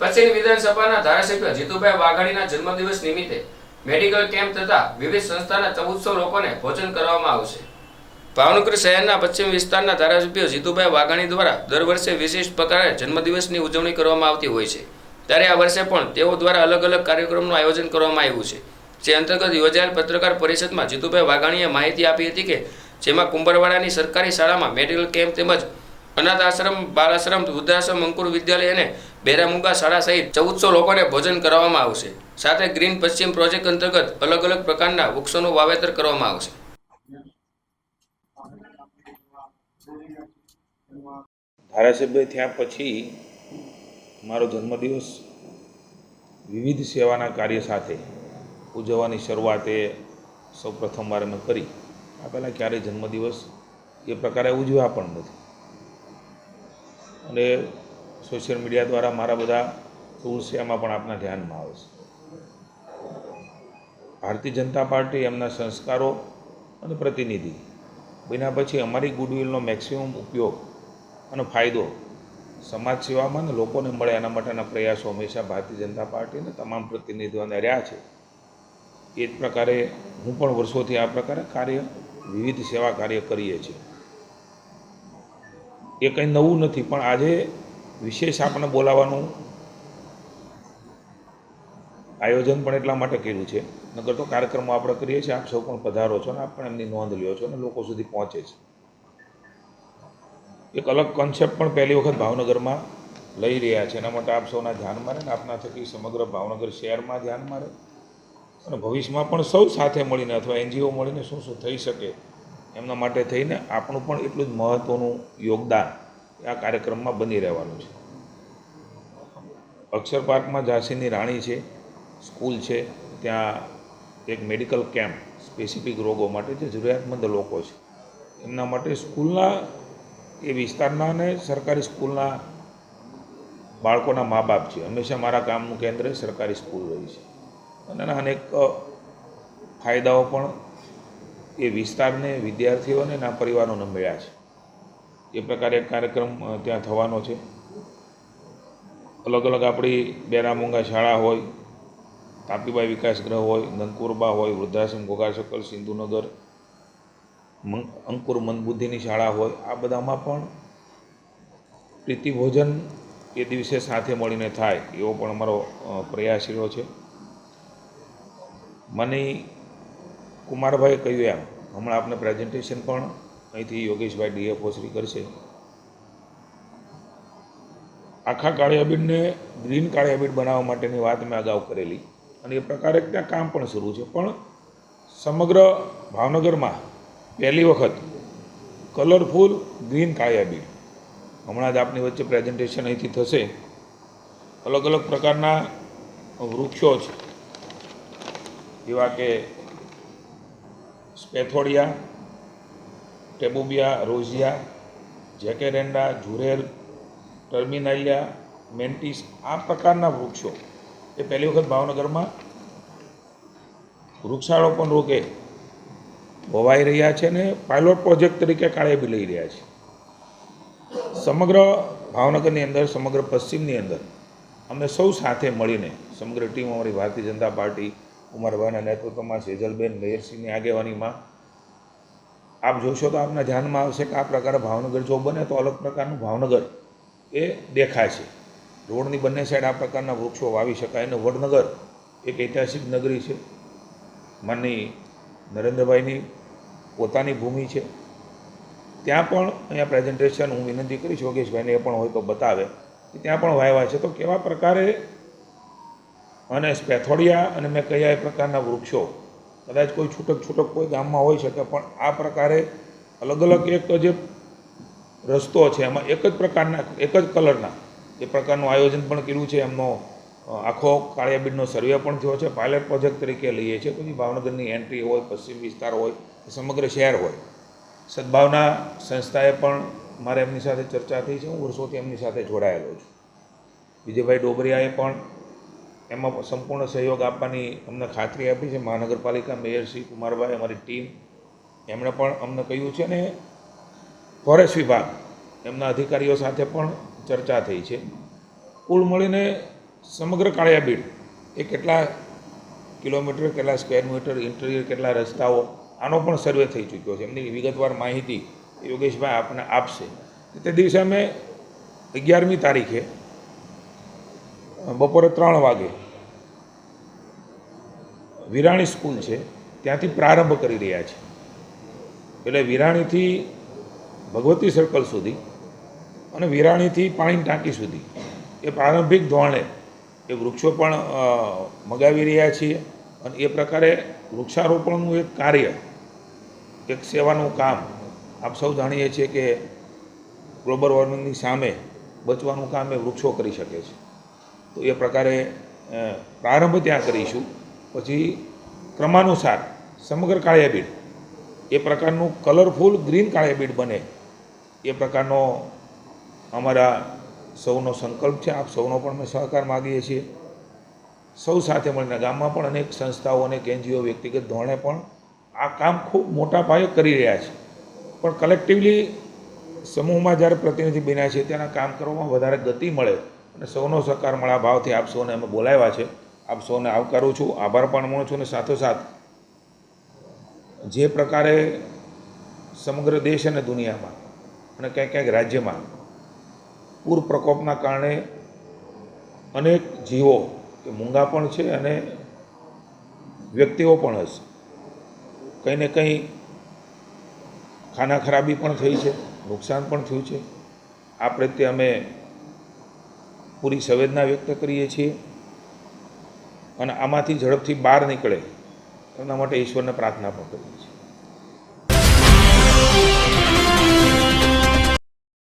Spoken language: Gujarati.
પશ્ચિમ વિધાનસભાના ધારાસભ્ય જીતુભાઈ વાઘાણીના જન્મદિવસ નિમિત્તે મેડિકલ કેમ્પ તથા વિવિધ સંસ્થાના ચૌદસો લોકોને ભોજન કરવામાં આવશે. ભાવનગર શહેરના પશ્ચિમ વિસ્તારના ધારાસભ્ય જીતુભાઈ વાઘાણી દ્વારા દર વર્ષે વિશેષ પ્રકારે જન્મદિવસની ઉજવણી કરવામાં આવતી હોય છે. ત્યારે આ વર્ષે પણ તેઓ દ્વારા અલગ અલગ કાર્યક્રમનું આયોજન કરવામાં આવ્યું છે. જે અંતર્ગત યોજાયેલ પત્રકાર પરિષદમાં જીતુભાઈ વાઘાણીએ માહિતી આપી હતી કે જેમાં કુંભરવાડાની સરકારી શાળામાં મેડિકલ કેમ્પ તેમજ અનાથ આશ્રમ બાલાશ્રમ, વૃદ્ધાશ્રમ, અંકુર વિદ્યાલય અને બેરામુગા શાળા સહિત ચૌદસો લોકોને ભોજન કરાવવામાં આવશે. સાથે ગ્રીન પશ્ચિમ પ્રોજેક્ટ અંતર્ગત અલગ અલગ પ્રકારના વૃક્ષોનું વાવેતર કરવામાં આવશે. ધારાસભ્ય થયા પછી મારો જન્મદિવસ વિવિધ સેવાના કાર્ય સાથે ઉજવવાની શરૂઆત એ સૌ પ્રથમવાર મેં કરી. આ પહેલાં ક્યારેય જન્મદિવસ એ પ્રકારે ઉજવ્યા પણ નથી. અને સોશિયલ મીડિયા દ્વારા મારા બધા રૂલ્સ એમાં પણ આપના ધ્યાનમાં આવે ભારતીય જનતા પાર્ટી એમના સંસ્કારો અને પ્રતિનિધિ. બન્યા પછી અમારી ગુડવિલનો મેક્સિમમ ઉપયોગ અને ફાયદો સમાજ સેવામાં અને લોકોને મળે એના માટેના પ્રયાસો હંમેશા ભારતીય જનતા પાર્ટીને તમામ પ્રતિનિધિઓને રહ્યા છે. એ જ પ્રકારે હું પણ વર્ષોથી આ પ્રકારે કાર્ય વિવિધ સેવા કાર્ય કરીએ છીએ. એ કંઈ નવું નથી, પણ આજે વિશેષ આપણે બોલાવાનું આયોજન પણ એટલા માટે કર્યું છે. નગર તો કાર્યક્રમો આપણે કરીએ છીએ, આપ સૌ પણ પધારો છો ને, આપ પણ એમની નોંધ લ્યો છો અને લોકો સુધી પહોંચે છે. એક અલગ કોન્સેપ્ટ પણ પહેલી વખત ભાવનગરમાં લઈ રહ્યા છે. એના માટે આપ સૌના ધ્યાનમાં રહે ને, આપના થકી સમગ્ર ભાવનગર શહેરમાં ધ્યાનમાં રહે. અને ભવિષ્યમાં પણ સૌ સાથે મળીને અથવા એનજીઓ મળીને શું શું થઈ શકે એમના માટે થઈને આપણું પણ એટલું જ મહત્ત્વનું યોગદાન આ કાર્યક્રમમાં બની રહેવાનું છે. અક્ષર પાર્કમાં ઝાંસીની રાણી છે, સ્કૂલ છે, ત્યાં એક મેડિકલ કેમ્પ સ્પેસિફિક રોગો માટે જે જરૂરિયાતમંદ લોકો છે. એમના માટે સ્કૂલના એ વિસ્તારના અને સરકારી સ્કૂલના બાળકોના મા બાપ છે. હંમેશા મારા કામનું કેન્દ્ર સરકારી સ્કૂલ રહી છે. અને અનેક ફાયદાઓ પણ એ વિસ્તારને વિદ્યાર્થીઓને એના પરિવારોને મળ્યા છે. એ પ્રકારે કાર્યક્રમ ત્યાં થવાનો છે. અલગ અલગ આપણી બેરામુંગા શાળા હોય, તાપીબાઈ વિકાસ ગ્રહ હોય નંકુરબા હોય, વૃદ્ધાશ્રમ, ઘોઘા સિંધુનગર અંકુર મંદબુદ્ધિની શાળા હોય, આ બધામાં પણ પ્રીતિભોજન એ દિવસે સાથે મળીને થાય એવો પણ અમારો પ્રયાસ રહ્યો છે. મને કુમારભાઈએ કહ્યું એમ, હમણાં આપણે પ્રેઝન્ટેશન પણ અહીંથી યોગેશભાઈ ડીએફઓ શ્રી કરશે. આખા કાળિયાબીડને ગ્રીન કાળિયાબીડ બનાવવા માટેની વાત મેં અગાઉ કરેલી અને એ પ્રકારે ત્યાં કામ પણ શરૂ છે. પણ સમગ્ર ભાવનગરમાં પહેલી વખત કલરફુલ ગ્રીન કાળિયાબીડ. હમણાં જ આપની વચ્ચે પ્રેઝન્ટેશન અહીંથી થશે. અલગ અલગ પ્રકારના વૃક્ષો છે જેવા કે સ્પેથોડિયા, ટેબુબિયા રોઝિયા જેકેરેન્ડા ઝુરેલ ટર્મિનાલિયા, મેન્ટિસ આ પ્રકારના વૃક્ષો. એ પહેલી વખત ભાવનગરમાં વૃક્ષારોપણ રોકે વવાઈ રહ્યા છે ને પાયલોટ પ્રોજેક્ટ તરીકે કાળે બી લઈ રહ્યા છે. સમગ્ર ભાવનગરની અંદર, સમગ્ર પશ્ચિમની અંદર અમે સૌ સાથે મળીને, સમગ્ર ટીમ અમારી ભારતીય જનતા પાર્ટી કુમારભાઈના નેતૃત્વમાં સેજલબેન મેયરસિંહની આગેવાનીમાં. આપ જોશો તો આપના ધ્યાનમાં આવશે કે આ પ્રકારે ભાવનગર જો બને તો અલગ પ્રકારનું ભાવનગર એ દેખાય છે. રોડની બંને સાઈડ આ પ્રકારના વૃક્ષો વાવી શકાય અને વડનગર એક ઐતિહાસિક નગરી છે. માનની નરેન્દ્રભાઈની પોતાની ભૂમિ છે. ત્યાં પણ અહીંયા પ્રેઝન્ટેશન હું વિનંતી કરીશ યોગેશભાઈને એ પણ હોય તો બતાવે કે ત્યાં પણ વાવ્યા છે. તો કેવા પ્રકારે અને સ્પેથોડિયા અને મેં કયા એ પ્રકારના વૃક્ષો. કદાચ કોઈ છૂટક છૂટક કોઈ ગામમાં હોઈ શકે, પણ આ પ્રકારે અલગ અલગ એક જે રસ્તો છે, એમાં એક જ પ્રકારના, એક જ કલરના એ પ્રકારનું આયોજન પણ કર્યું છે. એમનો આખો કાળિયાબીડનો સર્વે પણ થયો છે. પાયલટ પ્રોજેક્ટ તરીકે લઈએ છીએ. પછી ભાવનગરની એન્ટ્રી હોય, પશ્ચિમ વિસ્તાર હોય, સમગ્ર શહેર હોય. સદભાવના સંસ્થાએ પણ મારે એમની સાથે ચર્ચા થઈ છે. હું વર્ષોથી એમની સાથે જોડાયેલો છું. વિજયભાઈ ડોબરિયાએ પણ એમાં સંપૂર્ણ સહયોગ આપવાની અમને ખાતરી આપી છે. મહાનગરપાલિકા મેયર શ્રી કુમારભાઈ, અમારી ટીમ. એમણે પણ અમને કહ્યું છે ને, ફોરેસ્ટ વિભાગ એમના અધિકારીઓ સાથે પણ ચર્ચા થઈ છે. કુલ મળીને સમગ્ર કાળિયાબીડ એ કેટલા કિલોમીટર, કેટલા સ્ક્વેર મીટર, ઇન્ટિરિયર, કેટલા રસ્તાઓ, આનો પણ સર્વે થઈ ચૂક્યો છે. એમની વિગતવાર માહિતી યોગેશભાઈ આપને આપશે. તે દિવસે અમે અગિયારમી તારીખે બપોરે ત્રણ વાગે. વિરાણી સ્કૂલ છે, ત્યાંથી પ્રારંભ કરી રહ્યા છે. એટલે વિરાણીથી ભગવતી સર્કલ સુધી અને વિરાણીથી પાણી ટાંકી સુધી એ પ્રારંભિક ધોરણે એ વૃક્ષો પણ મગાવી રહ્યા છીએ અને એ પ્રકારે વૃક્ષારોપણનું એક કાર્ય, એક સેવાનું કામ આપ સૌ જાણીએ છીએ કે ગ્લોબલ વોર્મિંગની સામે બચવાનું કામ એ વૃક્ષો કરી શકે છે. તો એ પ્રકારે પ્રારંભ ત્યાં કરીશું. પછી ક્રમાનુસાર સમગ્ર કાળિયાબીડ, એ પ્રકારનું કલરફુલ ગ્રીન કાળિયાબીડ બને. એ પ્રકારનો અમારા સૌનો સંકલ્પ છે, આપ સૌનો પણ અમે સહકાર માગીએ છીએ. સૌ સાથે મળીને, ગામમાં પણ અનેક સંસ્થાઓ, અનેક એનજીઓ વ્યક્તિગત ધોરણે પણ આ કામ ખૂબ મોટા પાયે કરી રહ્યા છે. પણ કલેક્ટિવલી સમૂહમાં જ્યારે પ્રતિનિધિ બન્યા છે ત્યાંના કામ કરવામાં વધારે ગતિ મળે. અને સૌનો સહકાર મળ્યા ભાવથી આપ સૌને અમે બોલાવ્યા છે. આપ સૌને આવકારું છું, આભાર પણ માનું છું અને સાથોસાથ જે પ્રકારે સમગ્ર દેશ અને દુનિયામાં અને ક્યાંક ક્યાંક રાજ્યમાં પૂર પ્રકોપના કારણે અનેક જીવો, કે મૂંગા પણ છે અને વ્યક્તિઓ પણ હશે. કંઈ ને કંઈ ખાના ખરાબી પણ થઈ છે, નુકસાન પણ થયું છે. આ પ્રત્યે અમે પૂરી સંવેદના વ્યક્ત કરીએ છીએ અને આમાંથી ઝડપથી બહાર નીકળે એના માટે ઈશ્વરને પ્રાર્થના પણ કરીએ છીએ.